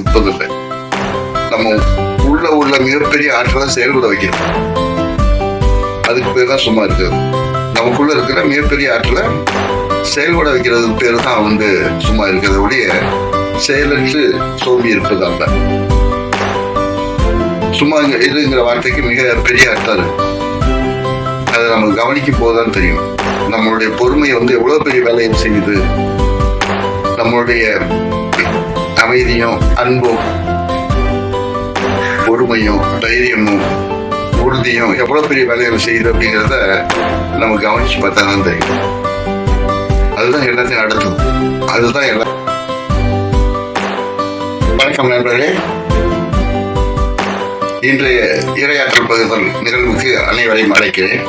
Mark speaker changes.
Speaker 1: இருப்பதில்லை நம்ம உள்ள உள்ள மிகப்பெரிய ஆற்றலை செயல்பட வைக்கிறோம் அதுக்கு பேர் தான் சும்மா இருக்கிறது நமக்குள்ள இருக்கிற மிகப்பெரிய ஆற்றலை செயல்பட வைக்கிறதுக்கு பேர் தான் வந்து சும்மா இருக்கிறத ஒழிய செயலற்று சோம்பி இருப்பது அல்ல. சும்மா இதுங்கிற வார்த்தைக்கு மிக பெரிய அர்த்தம் இருக்கு அதை நம்ம கவனிக்கும் போதுதான் தெரியும். நம்மளுடைய பொறுமை வந்து எவ்வளவு பெரிய வேலையை செய்யுது. நம்மளுடைய அமைதியும் அன்பும் பொறுமையும் தைரியமும் உறுதியும் எவ்வளவு பெரிய வேலைகள் செய்யுது அப்படிங்கிறத நம்ம கவனிச்சு பார்த்தா தான் தெரியும். அதுதான் எல்லாத்தையும் அடுத்தது. அதுதான் எல்லா வணக்கம் நண்பர்களே. இன்றைய இரையாற்றல் பகுதல் நிகழ்வுக்கு அனைவரையும் அழைக்கிறேன்.